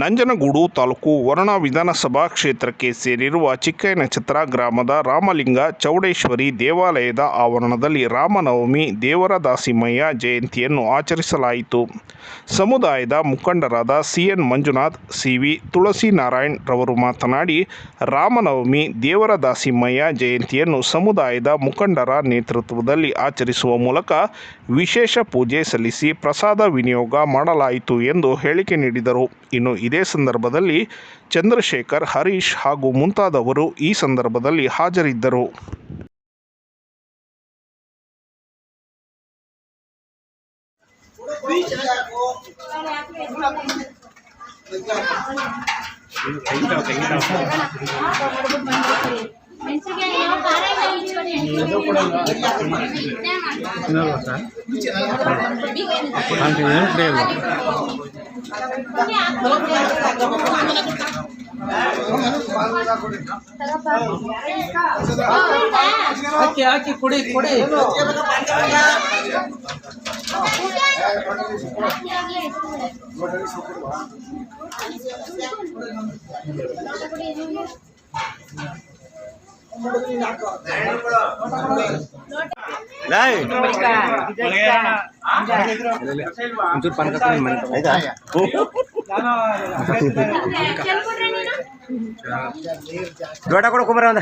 ನಂಜನಗೂಡು ತಾಲೂಕು ವರುಣ ವಿಧಾನಸಭಾ ಕ್ಷೇತ್ರಕ್ಕೆ ಸೇರಿರುವ ಚಿಕ್ಕಯನಚಿತ್ರ ಗ್ರಾಮದ ರಾಮಲಿಂಗ ಚೌಡೇಶ್ವರಿ ದೇವಾಲಯದ ಆವರಣದಲ್ಲಿ ರಾಮನವಮಿ ದೇವರ ದಾಸಿಮಯ್ಯ ಜಯಂತಿಯನ್ನು ಆಚರಿಸಲಾಯಿತು. ಸಮುದಾಯದ ಮುಖಂಡರಾದ C N Manjunath C V Tulasi Narayan ರವರು ಮಾತನಾಡಿ, ರಾಮನವಮಿ ದೇವರ ದಾಸಿಮಯ್ಯ ಜಯಂತಿಯನ್ನು ಸಮುದಾಯದ ಮುಖಂಡರ ನೇತೃತ್ವದಲ್ಲಿ ಆಚರಿಸುವ ಮೂಲಕ ವಿಶೇಷ ಪೂಜೆ ಸಲ್ಲಿಸಿ ಪ್ರಸಾದ ವಿನಿಯೋಗ ಮಾಡಲಾಯಿತು ಎಂದು ಹೇಳಿಕೆ ನೀಡಿದರು. ಇನ್ನು ಇದೇ ಸಂದರ್ಭದಲ್ಲಿ ಚಂದ್ರಶೇಖರ್ ಹರೀಶ್ ಹಾಗೂ ಮುಂತಾದವರು ಈ ಸಂದರ್ಭದಲ್ಲಿ ಹಾಜರಿದ್ದರು. ಮೆಣಸಿನಕಾಯಿ ಖಾರ ಇಲ್ಲ ಹಾಕಿ ಹಾಕಿ ಕುಡಿ ಕುಡಿ ದೊಡ್ಡ ಕೊಡ ಕುಮಾರ ಒಂದ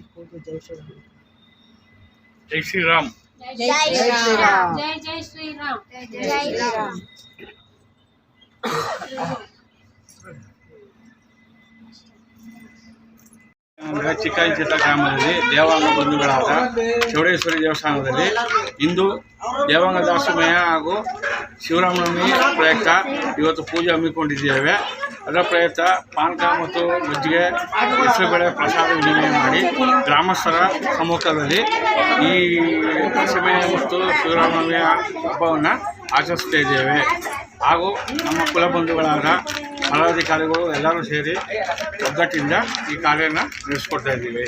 ಅಧ್ಯಕ್ಷರು ಜೈ ಶ್ರೀರಾಮ್. ಜೈ ಶ್ರೀರಾಮ್. ಜೈ ಜೈ ಶ್ರೀರಾಮ್. ಜೈ ಶ್ರೀರಾಮ್. ಚಿಕ್ಕಂಚಿತ ಗ್ರಾಮದಲ್ಲಿ ದೇವಾಂಗ ಬಂಧುಗಳಾದ ಚೌಡೇಶ್ವರಿ ದೇವಸ್ಥಾನದಲ್ಲಿ ಇಂದು ದೇವಾಂಗ ದಾಸಮಯ ಹಾಗೂ ಶಿವರಾಮನವಮಿ ಪ್ರಯುಕ್ತ ಇವತ್ತು ಪೂಜೆ ಹಮ್ಮಿಕೊಂಡಿದ್ದೇವೆ. ಅದರ ಪ್ರಯುಕ್ತ ಪಾನಕ ಮತ್ತು ಮಜ್ಜಿಗೆ ಹೆಸರುಬೇಳೆ ಪ್ರಸಾದ ವಿನಿಮಯ ಮಾಡಿ ಗ್ರಾಮಸ್ಥರ ಸಮ್ಮುಖದಲ್ಲಿ ಈ ಸಮಯ ಮತ್ತು ಶಿವರಾಮನವಮಿಯ ಹಬ್ಬವನ್ನು ಆಚರಿಸ್ತಾ ಇದ್ದೇವೆ. ಹಾಗೂ ನಮ್ಮ ಕುಲಬಂಧುಗಳಾದ ಮಲಾಧಿಕಾರಿಗಳು ಎಲ್ಲರೂ ಸೇರಿ ಒಗ್ಗಟ್ಟಿಂದ ಈ ಕಾರ್ಯನ ನಡೆಸ್ಕೊಡ್ತಾ ಇದ್ದೀವಿ.